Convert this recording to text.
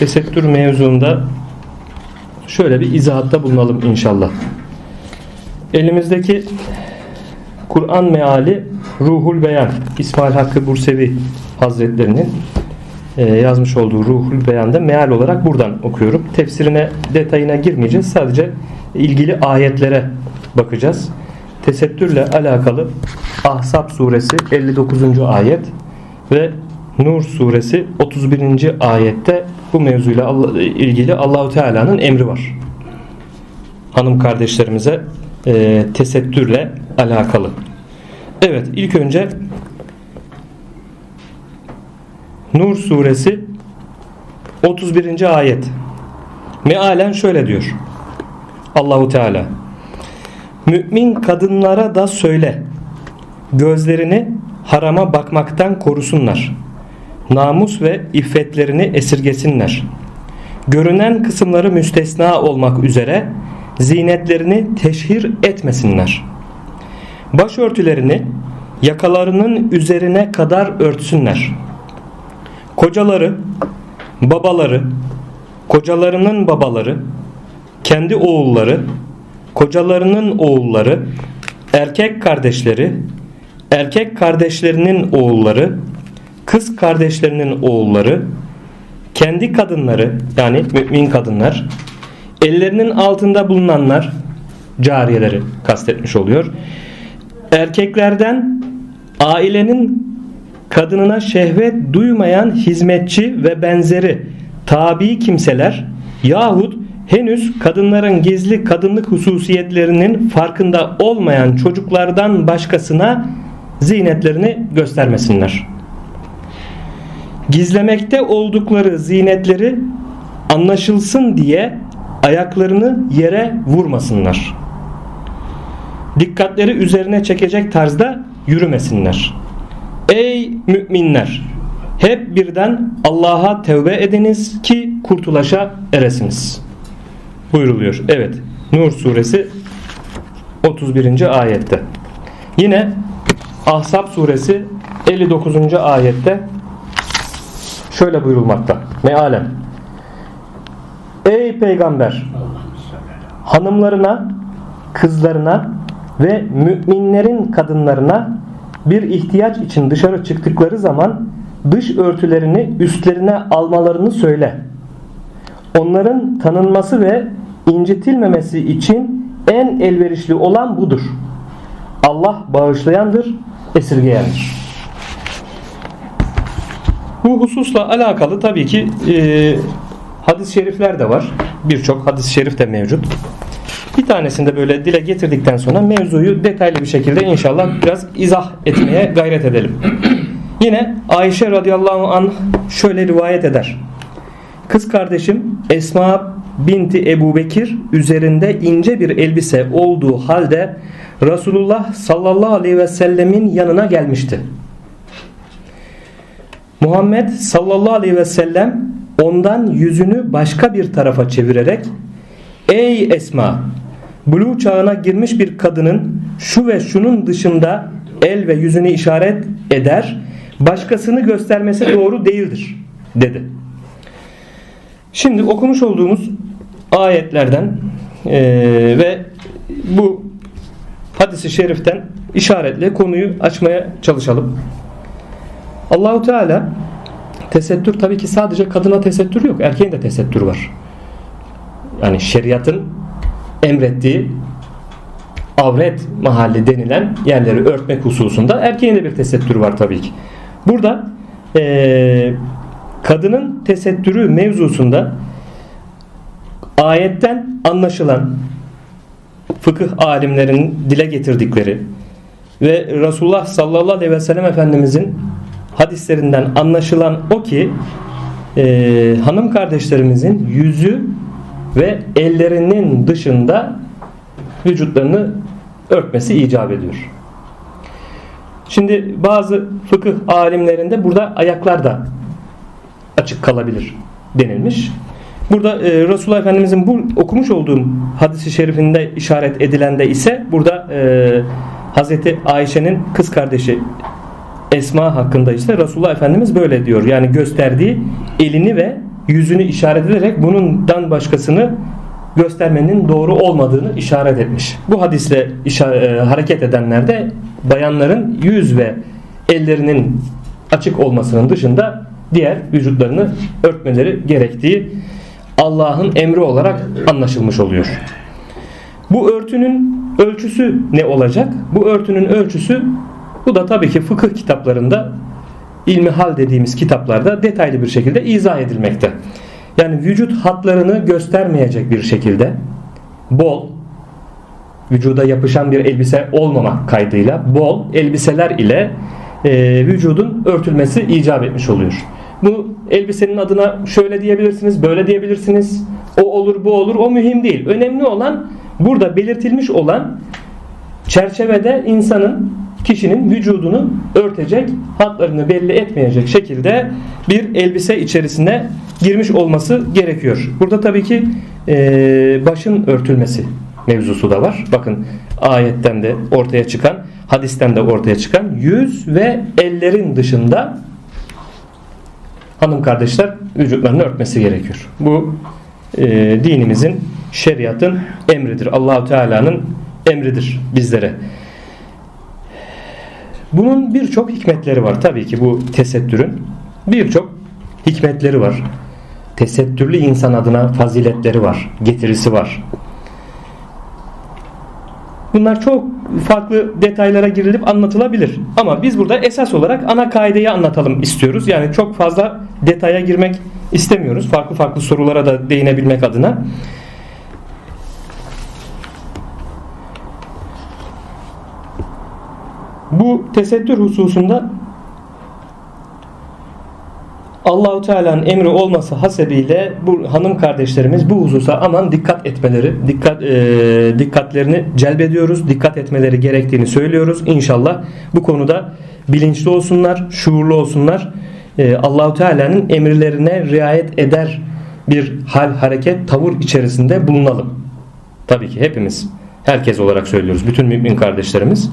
tesettür mevzuunda şöyle bir izahatta bulunalım inşallah. Elimizdeki Kur'an meali Ruhul Beyan İsmail Hakkı Bursevi Hazretlerinin e, yazmış olduğu Ruhul Beyan'da meal olarak buradan okuyorum. Tefsirine detayına girmeyeceğiz. Sadece ilgili ayetlere bakacağız. Tesettürle alakalı Ahzab suresi 59. ayet ve Nur suresi 31. ayette bu mevzuyla ilgili Allahu Teala'nın emri var. Hanım kardeşlerimize e, tesettürle alakalı. Evet ilk önce Nur suresi 31. ayet. Mealen şöyle diyor. Allahu Teala. Mümin kadınlara da söyle. Gözlerini harama bakmaktan korusunlar. Namus ve iffetlerini esirgesinler. Görünen kısımları müstesna olmak üzere zinetlerini teşhir etmesinler. Başörtülerini yakalarının üzerine kadar örtsünler. Kocaları, babaları, kocalarının babaları, kendi oğulları, kocalarının oğulları, erkek kardeşleri, erkek kardeşlerinin oğulları, kız kardeşlerinin oğulları, kendi kadınları yani mümin kadınlar, ellerinin altında bulunanlar, cariyeleri kastetmiş oluyor. Erkeklerden ailenin kadınına şehvet duymayan hizmetçi ve benzeri tabi kimseler yahut henüz kadınların gizli kadınlık hususiyetlerinin farkında olmayan çocuklardan başkasına zinetlerini göstermesinler. Gizlemekte oldukları zinetleri anlaşılsın diye ayaklarını yere vurmasınlar. Dikkatleri üzerine çekecek tarzda yürümesinler. Ey müminler! Hep birden Allah'a tevbe ediniz ki kurtulaşa eresiniz. Buyuruluyor. Evet. Nur suresi 31. ayette. Yine Ahzab suresi 59. ayette şöyle buyurulmakta. Mealen. Ey peygamber! Hanımlarına, kızlarına ve müminlerin kadınlarına bir ihtiyaç için dışarı çıktıkları zaman dış örtülerini üstlerine almalarını söyle. Onların tanınması ve incitilmemesi için en elverişli olan budur. Allah bağışlayandır, esirgeyendir. Bu hususla alakalı tabii ki e, hadis-i şerifler de var. Birçok hadis-i şerif de mevcut. Bir tanesini de böyle dile getirdikten sonra mevzuyu detaylı bir şekilde inşallah biraz izah etmeye gayret edelim. Yine Ayşe radıyallahu anh şöyle rivayet eder. Kız kardeşim Esma binti Ebu Bekir üzerinde ince bir elbise olduğu halde Resulullah sallallahu aleyhi ve sellemin yanına gelmişti. Muhammed sallallahu aleyhi ve sellem ondan yüzünü başka bir tarafa çevirerek Ey Esma Bulu çağına girmiş bir kadının şu ve şunun dışında el ve yüzünü işaret eder başkasını göstermesi doğru değildir dedi. Şimdi okumuş olduğumuz ayetlerden eee, ve bu hadisi şeriften işaretle konuyu açmaya çalışalım. Allahu Teala tesettür tabii ki sadece kadına tesettür yok. Erkeğin de tesettür var. Yani şeriatın emrettiği avret mahalli denilen yerleri örtmek hususunda erkeğin de bir tesettürü var tabii ki. Burada eee, kadının tesettürü mevzusunda ayetten anlaşılan fıkıh alimlerinin dile getirdikleri ve Resulullah sallallahu aleyhi ve sellem Efendimizin hadislerinden anlaşılan o ki e, hanım kardeşlerimizin yüzü ve ellerinin dışında vücutlarını örtmesi icap ediyor. Şimdi bazı fıkıh alimlerinde burada ayaklar da açık kalabilir denilmiş. Burada e, Resulullah Efendimizin bu okumuş olduğum hadisi şerifinde işaret edilende ise burada e, Hazreti Ayşe'nin kız kardeşi Esma hakkında ise Resulullah Efendimiz böyle diyor. Yani gösterdiği elini ve yüzünü işaret ederek bundan başkasını göstermenin doğru olmadığını işaret etmiş. Bu hadisle işa- e, hareket edenler de bayanların yüz ve ellerinin açık olmasının dışında diğer vücutlarını örtmeleri gerektiği Allah'ın emri olarak anlaşılmış oluyor. Bu örtünün ölçüsü ne olacak? Bu örtünün ölçüsü bu da tabii ki fıkıh kitaplarında ilmihal dediğimiz kitaplarda detaylı bir şekilde izah edilmekte. Yani vücut hatlarını göstermeyecek bir şekilde bol vücuda yapışan bir elbise olmamak kaydıyla bol elbiseler ile e, vücudun örtülmesi icap etmiş oluyor. Bu elbisenin adına şöyle diyebilirsiniz, böyle diyebilirsiniz. O olur, bu olur. O mühim değil. Önemli olan burada belirtilmiş olan çerçevede insanın kişinin vücudunu örtecek, hatlarını belli etmeyecek şekilde bir elbise içerisine girmiş olması gerekiyor. Burada tabii ki e, başın örtülmesi mevzusu da var. Bakın ayetten de ortaya çıkan, hadisten de ortaya çıkan yüz ve ellerin dışında hanım kardeşler vücutlarını örtmesi gerekiyor. Bu e, dinimizin, şeriatın emridir. Allahu Teala'nın emridir bizlere. Bunun birçok hikmetleri var tabii ki bu tesettürün. Birçok hikmetleri var. Tesettürlü insan adına faziletleri var, getirisi var. Bunlar çok farklı detaylara girilip anlatılabilir. Ama biz burada esas olarak ana kaideyi anlatalım istiyoruz. Yani çok fazla detaya girmek istemiyoruz. Farklı farklı sorulara da değinebilmek adına. Bu tesettür hususunda Allahu Teala'nın emri olması hasebiyle bu hanım kardeşlerimiz bu hususa aman dikkat etmeleri, dikkat e, dikkatlerini celbediyoruz, dikkat etmeleri gerektiğini söylüyoruz. İnşallah bu konuda bilinçli olsunlar, şuurlu olsunlar. E, Allahu Teala'nın emirlerine riayet eder bir hal, hareket, tavır içerisinde bulunalım. Tabii ki hepimiz, herkes olarak söylüyoruz. Bütün mümin kardeşlerimiz.